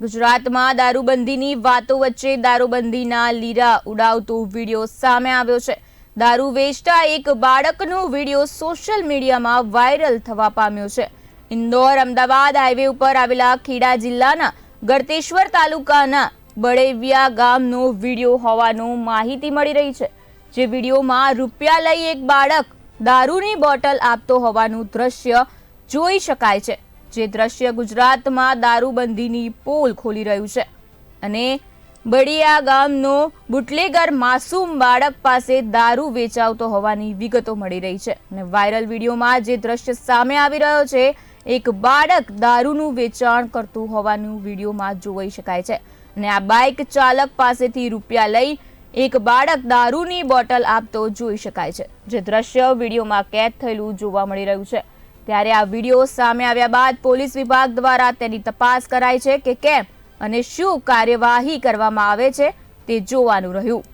ગુજરાતમાં દારૂબંધીની વાતો વચ્ચે દારૂબંધીના લીરા ઉડાવતો વીડિયો સામે આવ્યો છે. દારૂ વેચતા એક બાળકનો વીડિયો સોશિયલ મીડિયામાં વાયરલ થવા પામ્યો છે. ઇન્દોર, અમદાવાદ હાઈવે ઉપર આવેલા ખેડા જિલ્લાના ગળતેશ્વર તાલુકાના બળેવિયા ગામનો વીડિયો હોવાનું માહિતી મળી રહી છે. જે વિડીયોમાં રૂપિયા લઈ એક બાળક દારૂની બોટલ આપતો હોવાનું દ્રશ્ય જોઈ શકાય છે. જે દ્રશ્ય ગુજરાતમાં દારૂબંધીની પોલ ખોલી રહ્યું છે. અને બડિયા ગામનો બુટલેગર માસૂમ બાળક પાસે દારૂ વેચાવતો હોવાની વિગતો મળી રહી છે. અને વાયરલ વિડીયોમાં જે દ્રશ્ય સામે આવી રહ્યો છે, એક બાળક દારૂનું વેચાણ કરતું હોવાનું વિડીયોમાં જોઈ શકાય છે. અને આ બાઇક ચાલક પાસેથી રૂપિયા લઈ એક બાળક દારૂની બોટલ આપતો જોઈ શકાય છે. જે દ્રશ્ય વિડીયોમાં કેદ થયેલું જોવા મળી રહ્યું છે. ત્યારે આ વીડિયો સામે આવ્યા બાદ પોલીસ વિભાગ દ્વારા તેની તપાસ કરાઈ છે કે કેમ અને શું કાર્યવાહી કરવામાં આવે છે તે જોવાનું રહ્યું.